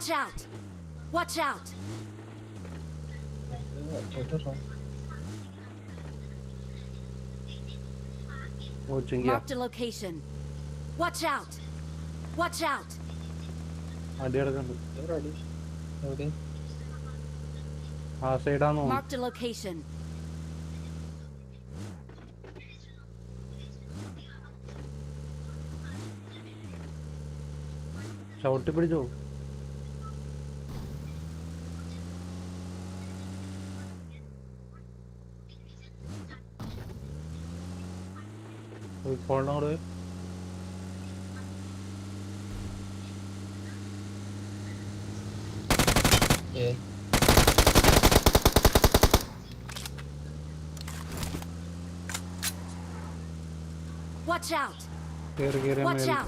Watch out! Watch out! ചോദിച്ചോ. Coaching Marked a location. Watch out! Watch out! അടി കിടക്കുന്നുണ്ട് എവിടെ അടി? എവിടെ? ആ സൈഡാന്ന് തോന്നുന്നു Marked a location. ചവിട്ടി പിടിച്ചോ പോണോട് ഏ, Watch out! കേറി കേറി Watch മേലെ out!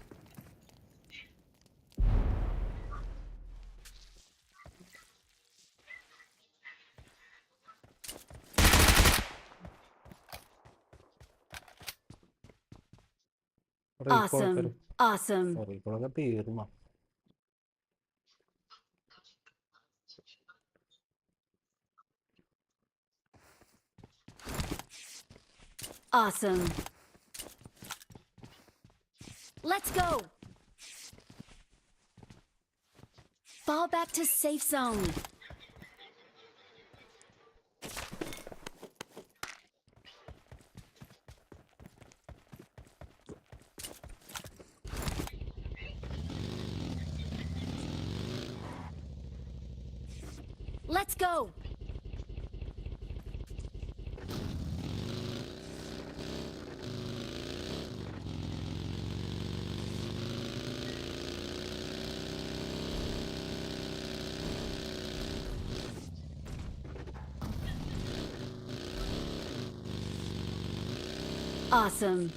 Awesome. Awesome. ഇപ്പോഴൊക്കെ തീർന്ന Awesome. Let's go. Fall back to safe zone. Awesome.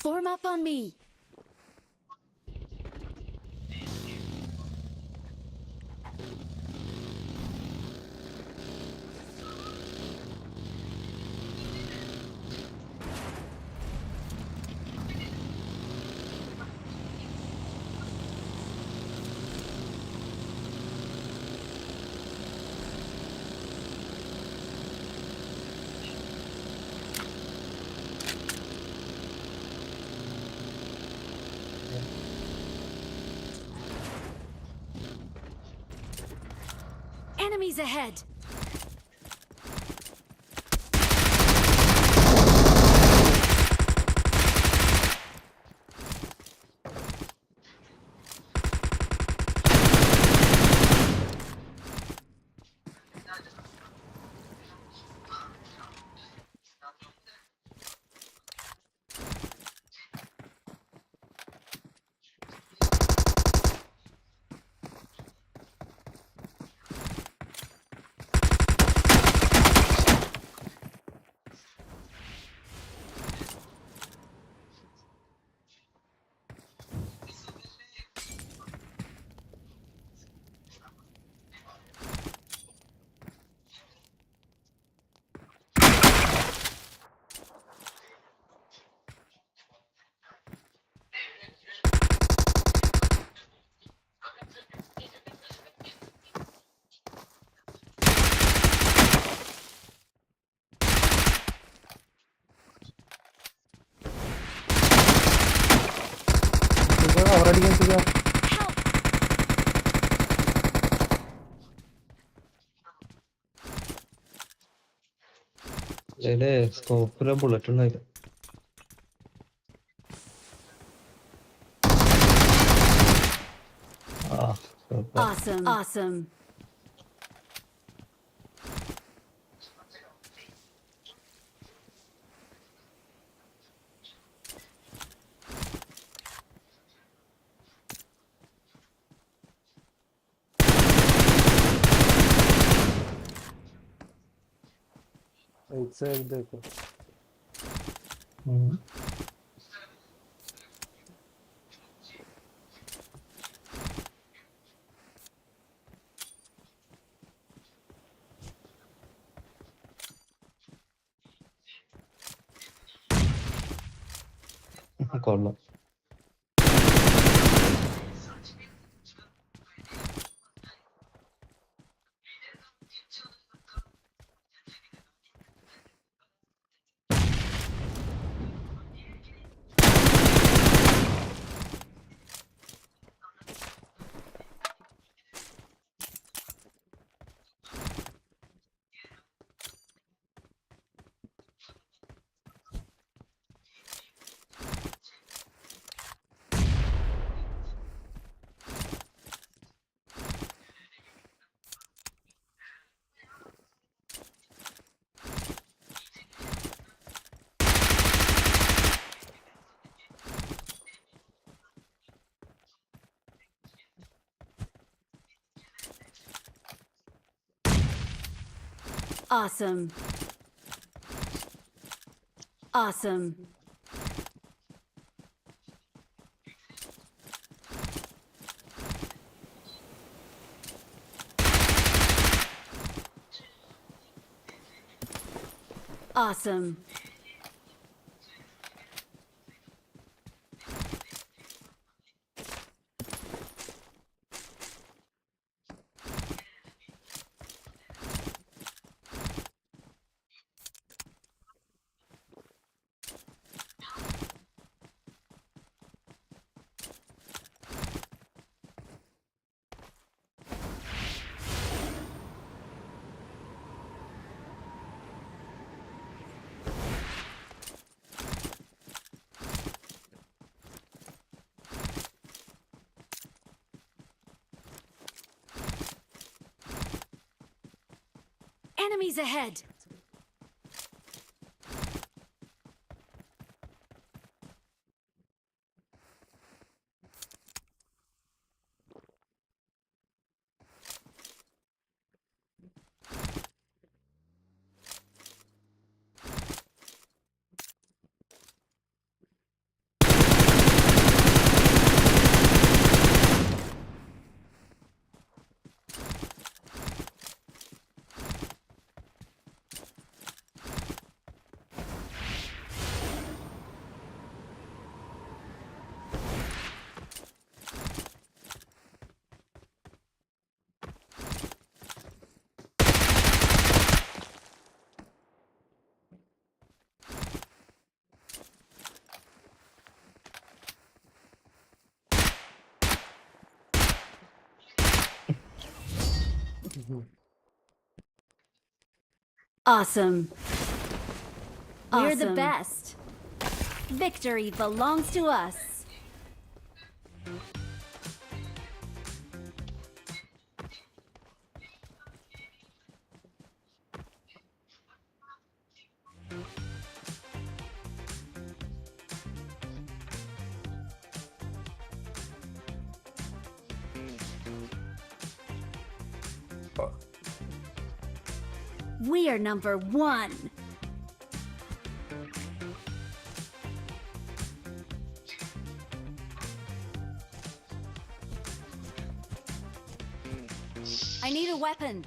Form up on me. Enemies ahead. രക്ഷിക്കുക Help! ഇതില് സ്കോപ്പിലെ ബുള്ളറ്റ് ഉണ്ടായില്ല ആ super. Awesome. Awesome. Right side देखो ഉം. കൊള്ളാം Awesome. Awesome. Awesome. Enemies ahead. Mm-hmm. Awesome. We're the best. Victory belongs to us. We are number one. I need a weapon.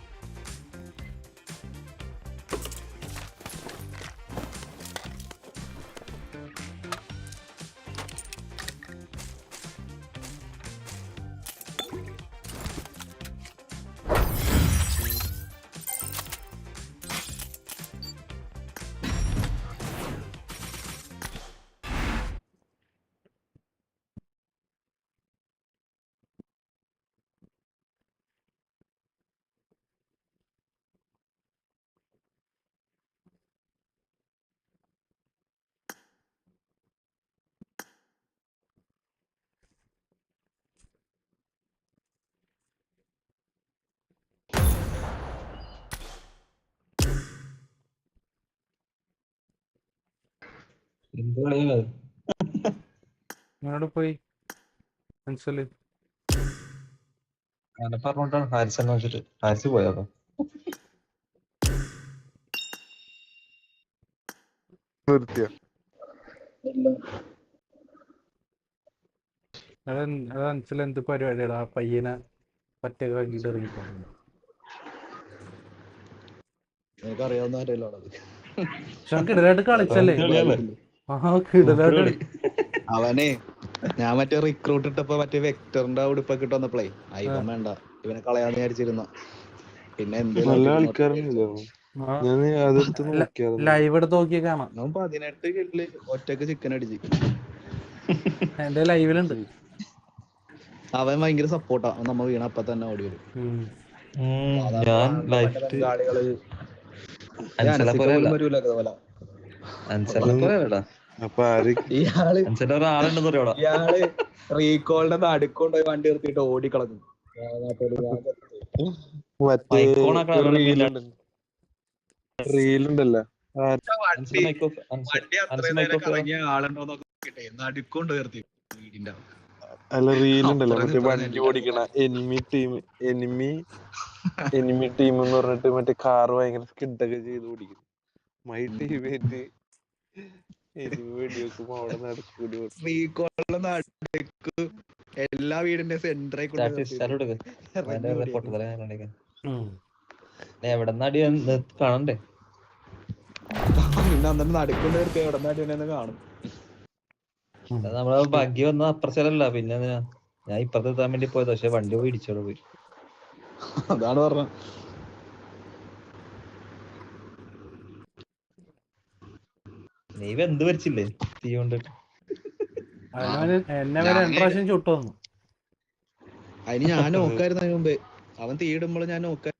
എന്ത് കളിയാ ഞാനോട് പോയി മനസ്സിൽ പറഞ്ഞോണ്ടാണ് ഹാരിസ് എന്ന് വെച്ചിട്ട് ഹാരിസ് പോയോ നിർത്തിയ. അത് മനസ്സിൽ എന്ത് പരിപാടിയാടാ? ആ പയ്യനെ പറ്റൊക്കെ വാങ്ങിട്ട് ഇറങ്ങിപ്പോകുന്നു നിനക്ക് അറിയാവുന്ന കളിച്ചല്ലേ? അവനെ ഞാൻ മറ്റേ റിക്രൂട്ട് ഇട്ടപ്പോ മറ്റേ വെക്ടറിന്റെ ഉടുപ്പൊക്കെ ഇട്ട് വന്നപ്പോളേ അയ്യോ വേണ്ട. ഇവനെ കളയാന്ന് വിചാരിച്ചിരുന്നു. പിന്നെ ഞാൻ ലൈവ് എടുത്ത് നോക്കിയ കാണാം. അവൻ പതിനെട്ട് കില്ല് ഒറ്റയ്ക്ക് ചിക്കൻ അടിച്ച്. എന്റെ ലൈവിലുണ്ട് അവൻ ഭയങ്കര സപ്പോർട്ടാ നമ്മ വീണ അപ്പൊ തന്നെ ഓടി വരും. ഞാൻ വരൂല അതുപോലെ അൻസല പോലെയല്ലടാ അപ്പൊ ആര് ഇയാൾ ഇയാൾ റീകോളിന്റെ നടുക്കൊണ്ടുപോയി വണ്ടി നിർത്തിയിട്ട് ഓടിക്കളഞ്ഞു. മറ്റേ റീലുണ്ടല്ലോ അല്ല റീലുണ്ടല്ലോ മറ്റേ വണ്ടി ഓടിക്കണ enemy team enemy enemy team എന്ന് പറഞ്ഞിട്ട് മറ്റേ കാർ ഭയങ്കര സ്കിഡൊക്കെ ചെയ്ത് ഓടിക്കും മൈ ടീമേറ്റ് എല്ലാ വീടിന്റെ സെന്ററിൽ. എവിടെ നടി കാണണ്ടേ? അന്നേരം എവിടെ കാണും. നമ്മളെ ഭാഗ്യ വന്ന അപ്രസരല്ല പിന്നെ ഞാൻ ഇപ്പുറത്തെത്താൻ വേണ്ടി പോയത്. പക്ഷെ വണ്ടി പോയി ഇടിച്ചോടെ പോയി. അതാണ് പറഞ്ഞത്. നീ എന്ത് വരച്ചില്ലേ തീ കൊണ്ട് എന്നെ വരെ പ്രാവശ്യം ചുട്ടു വന്നു അതിന് ഞാൻ നോക്കായിരുന്നു അതിന് മുമ്പേ അവൻ തീയിടുമ്പോൾ ഞാൻ നോക്ക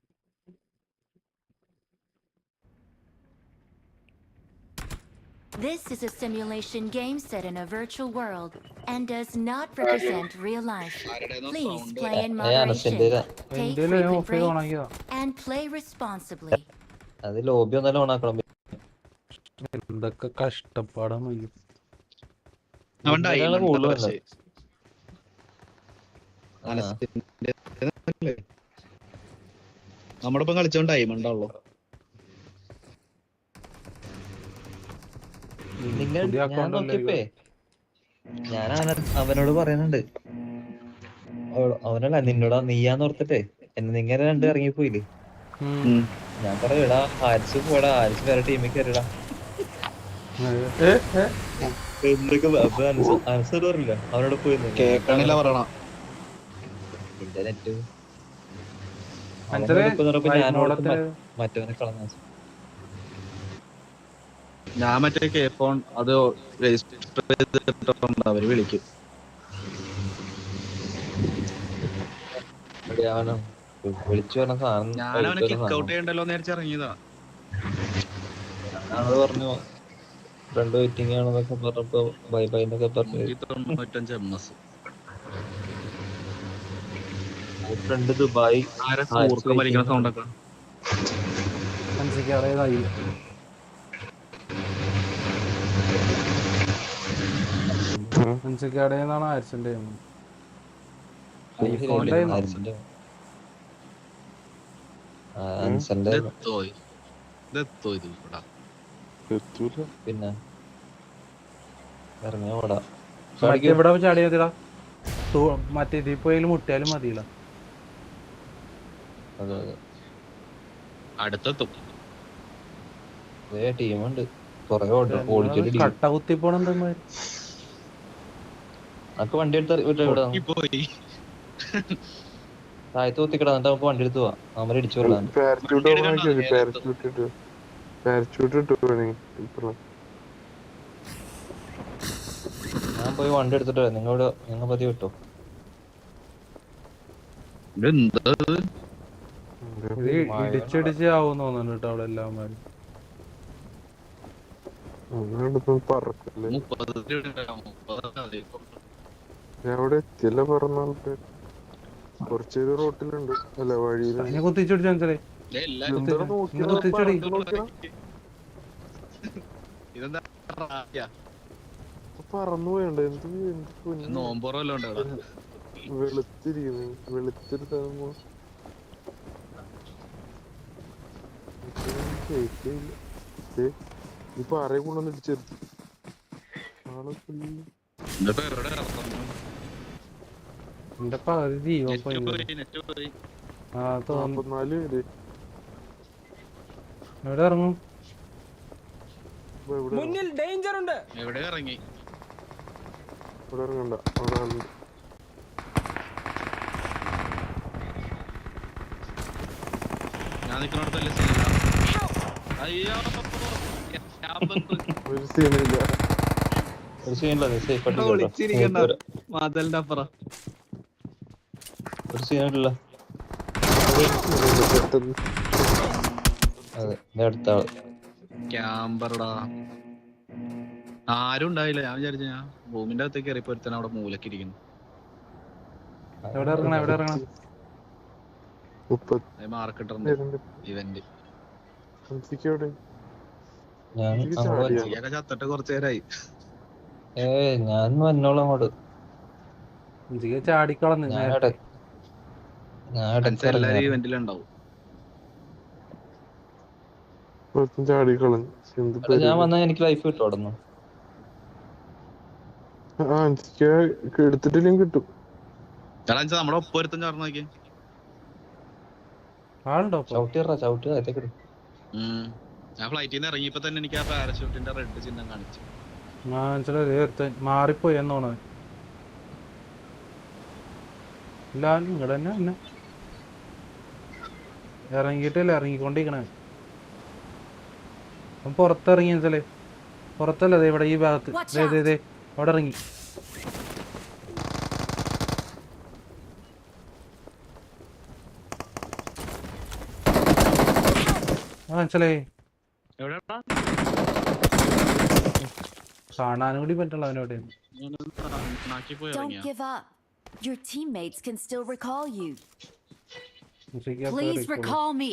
This is a simulation game set in a virtual world and does not represent real life. Please play in moderation. Take frequent breaks and play responsibly. അത് ലോബി ഒന്നല്ല ഓണാക്കണം എന്തൊക്കെ കഷ്ടപ്പാടാണ് അവന്റെ? നമ്മുടെ ഒപ്പം കളിച്ചോണ്ട് ഡയമണ്ട് ഉള്ളു നിങ്ങൾ ഞാൻ നോക്കിയപ്പേ ഞാൻ അവനോട് പറയുന്നുണ്ട് അവനല്ല നിന്നോടാ നീയാന്ന് ഓർത്തിട്ടേ എന്നെ നിങ്ങനെ രണ്ടു ഇറങ്ങിപ്പോയില്ലേ. ഞാൻ പറയാ എടാ ഹാരിസ് പോടാ ഹാരിസ് വേറെ ടീമിൽ കയറിടാ പോയിരുന്നു കേക്കണില്ല പറയണ. നിന്റെ നെറ്റ് അഞ്ചരേ, ഞാനോട് വൈകുന്നേരത്തെ മറ്റവനെ കളഞ്ഞ ഞാൻ മറ്റേ കെ ഫോൺ അത് രജിസ്റ്റർ ചെയ്തിട്ടുണ്ട്? അവർ വിളിക്കും. വിളിച്ചു പറഞ്ഞ സാധനം ഞാൻ അവനെ കിക്ക് ഔട്ട്. ചെയ്യണ്ടല്ലോ നേരിച്ചിറങ്ങിയതാ ഞാനത് പറഞ്ഞു. ഫ്രണ്ട് വെയിറ്റിംഗ് ആണെന്നൊക്കെ പറഞ്ഞപ്പോ ബൈ ബൈ എന്നൊക്കെ പറഞ്ഞു തൊണ്ണൂറ്റഞ്ച് M S friend Dubai sound ഒക്കെ അറിയാതായി മനസ്സിക്ക് എത്തൂല പിന്നെ ഇറങ്ങി ഓടാ. മറ്റേ ഇവിടെ ചാടി മതിടാ മറ്റേ ഇതിൽ പോയാലും മുട്ടിയാലും മതിയില്ല. അതെ അതെ. അടുത്തെത്തും. അതേ ടീമുണ്ട്. കൊറേ ഓടും ഓടിച്ചൊരു ടീം കട്ട കുത്തി പോണെന്തെന്ന് നമുക്ക് വണ്ടി എടുത്ത് വിട്ട് ഇവിടെ പോയി താഴത്ത് കുത്തിക്കിടാ. എന്നിട്ട് നമുക്ക് വണ്ടി എടുത്ത് പോവാം. നമ്മൾ ഇടിച്ചു വിടാൻ പാരച്യൂട്ട് ഇട്ടു ഞാൻ പോയി വണ്ടി എടുത്തിട്ട് നിങ്ങളോട് നിങ്ങൾ പതി വിട്ടോ ഇടിച്ചിടിച്ച് ആവും തോന്നുന്നു കേട്ടോ അവിടെ എല്ലാം. എവിടെ എത്തിയല്ല പറഞ്ഞ കുറച്ചേര് റോട്ടിലുണ്ട്. അല്ല വഴിയിൽ അതിനെ കുത്തിച്ചിടിച്ചു മനസ്സിലായി ദേ എല്ലാം എന്താണ് ഇന്ന് നോക്കിയത്? കുത്തിച്ചെടി. പറക്ക് നോക്കിയതാ? ഇതെന്താ റായ? പറന്നു പോയണ്ട എന്ത് വെളുത്തിരിക്കുന്നു വെളുത്തൊരു കേക്കില്ല ഈ പാറയെ കൊണ്ടുവന്ന് ഇടിച്ചെടുത്തു ആളെ? എന്റെ പകുതി ജീവൻ പോയി. ആ തോന്നുന്നു എവിടെ ഇറങ്ങും? മുന്നിൽ ഡേഞ്ചർ ഉണ്ട്. എവിടെ ഇറങ്ങി? ഇവിടെ ഇറങ്ങണ്ട. അവിടെ ആളുണ്ട് ഞാൻ നിൽക്കുന്നിടത്തല്ലേ സീനില്ല അയ്യോ. ഒരു സീനില്ല ഒരു സീനില്ല സേഫ് ആയിട്ട് മതിലിന്റെ അപ്പുറം. ഒരു സീനായിട്ടില്ല പെട്ടെന്ന് അതെ ഇത് അടുത്ത ആൾ ക്യാമ്പറടാ. ആരും ഉണ്ടായില്ല. ഞാൻ വിചാരിച്ച ഞാൻ റൂമിന്റെ അകത്തേക്ക് കയറിയപ്പോ ഒരുത്തന അവിടെ മൂലക്കിരിക്കുന്നു എവിടെ ഇറങ്ങണം? എവിടെ ഇറങ്ങണം? മുപ്പത്തി മാർക്കിട്ടുണ്ട് പേരുണ്ട് ഇവന്റ് ഹംസിക്ക് ഞാൻ ചത്തിട്ട് കുറച്ചു നേരമായി ഞാൻ വന്നോളാം അങ്ങോട്ട്. ഇവന്റിലുണ്ടാവും ഒരുത്തൻ ചാടി കളഞ്ഞു. ഞാൻ വന്നാൽ എനിക്ക് ലൈഫ് കിട്ടും അവിടെ നിന്ന് ആ ഹംസിക്ക് എടുത്തിട്ടില്ലെങ്കിൽ കിട്ടും. ചേട്ടാ വെച്ചാ നമ്മുടെ ഒപ്പം ഒരുത്തൻ ചേർന്ന് നോക്കി ആളുണ്ടോ ഇപ്പൊ? ചവിട്ടി ഇറ അകത്തേക്ക് ഇട്. ഞാൻ ഫ്ലൈറ്റിൽ നിന്ന് ഇറങ്ങിയപ്പോ തന്നെ എനിക്ക് ആ പാരഷൂട്ടിന്റെ റെഡ് ചിഹ്നം കാണിച്ചു. മനസ്സിലായി മാറിപ്പോയി എന്നോണ് ഇല്ല നിങ്ങടെ തന്നെ തന്നെ ഇറങ്ങിയിട്ടില്ല ഇറങ്ങിക്കൊണ്ടിരിക്കണേ. അവൻ പുറത്തിറങ്ങി മനസ്സിലെ പുറത്തല്ല അതെ ഇവിടെ ഈ ഭാഗത്ത്. അതെ അതെ ദേ ദേ അവിടെ ഇറങ്ങി. ആ മനസ്സിലായി കാണാനും കൂടി പറ്റുള്ള അവനോട് Don't give up. Your teammates can still recall you. Please recall me.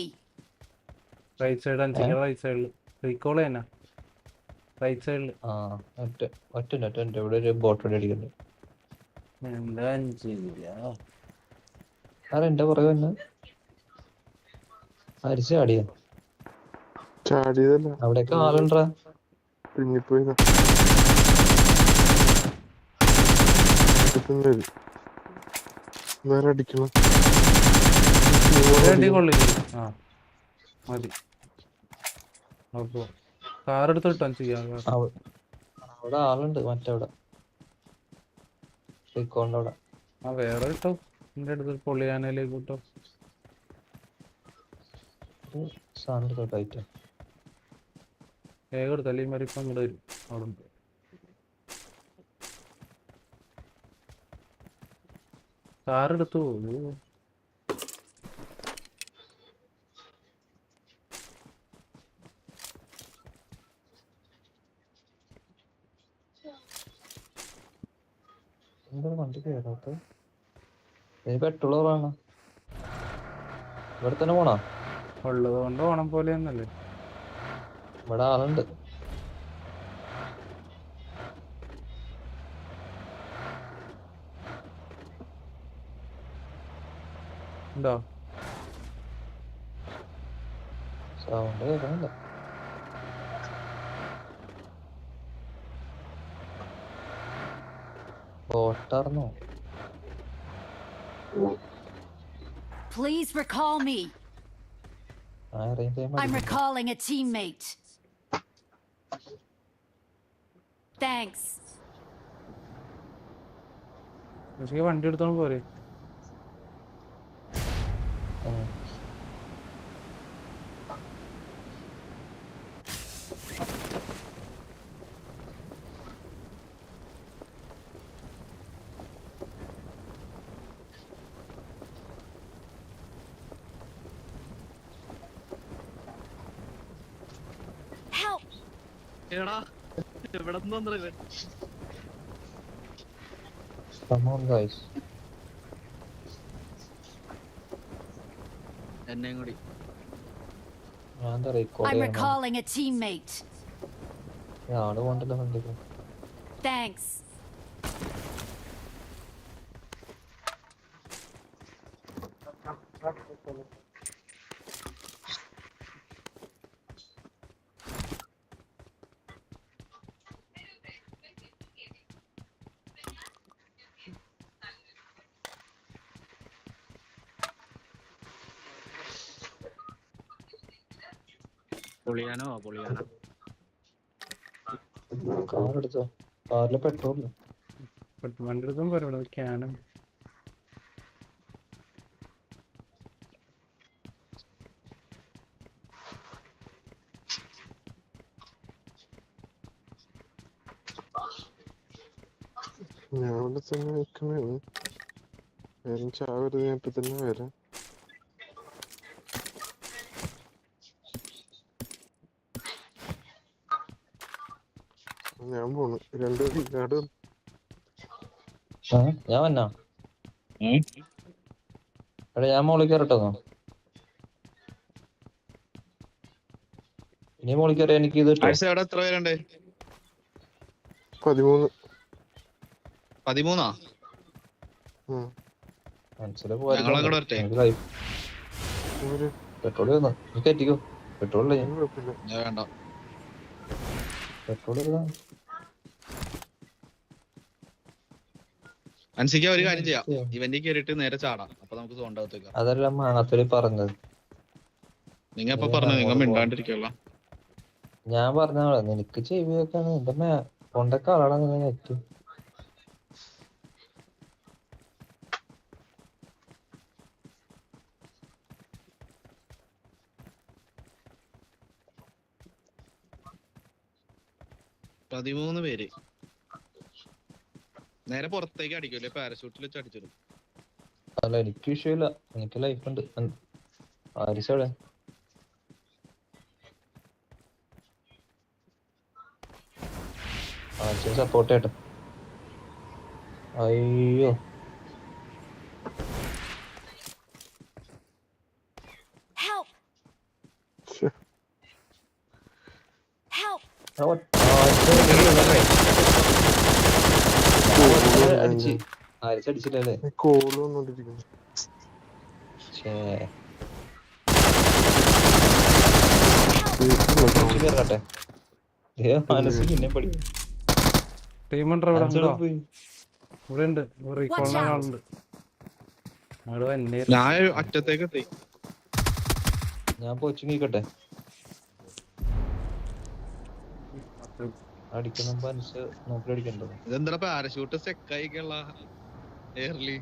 Right side അഞ്ചിക്ക് right സൈഡിൽ റീകോൾ തന്നെ റൈറ്റ് സൈഡിൽ ആ ഒറ്റ ഒറ്റ ഒറ്റ ഒറ്റ ഇവിടെ ഒരു ബോട്ട് അടിക്കുന്നുണ്ട്. എന്താ അഞ്ചില്ല. ആരാ എന്റെ പുറകെ വന്ന്? അരിച്ചു ചാടിയോ ചാടിയതല്ല? അവിടെയൊക്കെ ആളുണ്ടാ? പിന്നിപ്പോയി വേറെ അടിക്കണം. കൊള്ളില്ല. ആ മതി. അപ്പോ കാർ എടുത്ത് കിട്ടാൻ ചെയ്യാം അവ- അവിടെ ആളുണ്ട് മറ്റവിടെ അവിടെ. ആ വേറെ കിട്ടോ. എന്റെ അടുത്ത് പൊള്ളിയാനയിലേക്ക് കിട്ടോ കാറെടുത്തു സാധനം എടുത്തോട്ടെ വേഗം എടുത്ത് അല്ലെങ്കിൽ മരിപ്പം ഇങ്ങോട്ട് വരും. അവിടെ ഉണ്ട്. കാർ എടുത്തു വണ്ടി കയറാത്ത ഇനി പെട്രോൾ കുറവാണ്. ഇവിടെ തന്നെ പോണോ? ഉള്ളത് കൊണ്ട് ഓണം പോലെ ഒന്നല്ലേ ഇവിടെ ആളുണ്ട്. ഉണ്ടോ? സൗണ്ട് കേൾക്കുന്നില്ല ബോട്ടാർന്നോ Please recall me. ആ അറേഞ്ച് ചെയ്യാൻ I'm മതി recalling a teammate. Thanks. പക്ഷേ വണ്ടി എടുത്തോണ്ട് പോരെ എടാ എവിടെ നിന്ന് ഇവൻ Come on, guys. എന്നെയും കൂടി ഞാൻ എന്താ റീകോൾ I'm ചെയ്യാൻ recalling a teammate. ആൾ പോണ്ടല്ലോ വണ്ടിക്ക് Thanks. പൊളിയാനോ? പൊളിയാനോ. കാർ എടുത്തോ കാറിൽ പെട്രോൾ വണ്ടി എടുത്തും പോരാ ഇവിടെ ക്യാനും. ഞാൻ ഇവിടെ തന്നെ നിൽക്കുന്നതാണ്. വേറെ ചാവരുത് ഞാൻ ഇപ്പൊ തന്നെ വരാം. ഞാൻ പോണു രണ്ട് രണ്ട് ഞാൻ വന്നാ? എടാ ഞാൻ മോളിൽ കയറട്ടോ ഇനി മോളിൽ കയറി എനിക്ക് ഇത്? എത്ര പേരുണ്ട്? പതിമൂന്ന്. പതിമൂന്നാ. മനസ്സിലെ പെട്രോൾ പെട്രോൾ ഇല്ല? ഞാൻ കുഴപ്പമില്ല. ഞാൻ വേണ്ട. പെട്രോൾ ഇല്ല അൻസിക്ക ഒരു കാര്യം ചെയ്യാം. ഇവന്റ് കയറിയിട്ട് നേരെ ചാടാം. അപ്പൊ നമുക്ക് സോണ്ടകത്ത് അതല്ല മാങ്ങാത്തൊലി പറഞ്ഞത്. നിങ്ങ ഇപ്പൊ പറഞ്ഞു നിങ്ങൾ മിണ്ടാണ്ടിരിക്കല്ലോ ഞാൻ പറഞ്ഞ നിനക്ക് ചെവി വെക്കാണ് എന്റെ മേ കൊണ്ടൊക്കെ ആളാണ് നെറ്റ് പതിമൂന്ന് പേര്. നേരെ പുറത്തേക്ക് അടിക്കൂലേ? പാരഷൂട്ടിൽ വെച്ച് അടിച്ചിടും. അല്ല എനിക്ക് വിഷയമില്ല. എനിക്ക് ലൈഫ് ഉണ്ട്. ആരിസവിടെ ആരിച്ച സപ്പോർട്ട് ചെയ്യട്ടെ. അയ്യോ Help! ശ്ശെ. Help! ആ ഒറ്റ- ആരിച്ച ഇങ്ങനെയുള്ളതല്ലേ? ഞാൻ അടിച്ച് ആരിച്ച അടിച്ചില്ലല്ലേ കോൾ വന്നോണ്ടിരിക്കുന്നു. ഛേ. കേട്ടില്ല കുറച്ച് കേറട്ടെ. ദേ മനസ്സ് പിന്നെ പഠി ടീം ഉണ്ട് ഇവിടെ? ഉണ്ടോ? പോയി. ഇവിടെ ഉണ്ട് റീകോളിന് ആളുണ്ട് അവിടെ വന്നെ. ഞാൻ അറ്റത്തേക്ക് എത്തി. ഞാൻ പോച്ചു നീക്കട്ടെ. അടിക്കുന്ന മനസ്സ് നോക്കി അടിക്കണ്ടോ ഇതെന്താ പാരഷൂട്ട് സെക്കായിക്കുള്ള എയർലി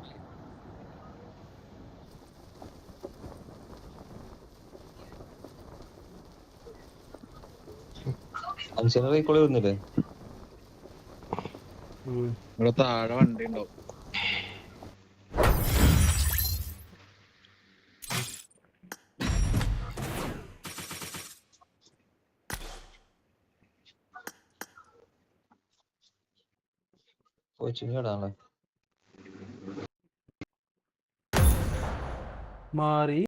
അഞ്ചിന് റീക്കോളി വരുന്നില്ലേ. ഇവിടെ താഴെ വണ്ടി ഉണ്ടാവും കോച്ചിങ് ഇടാണല്ലേ மாறி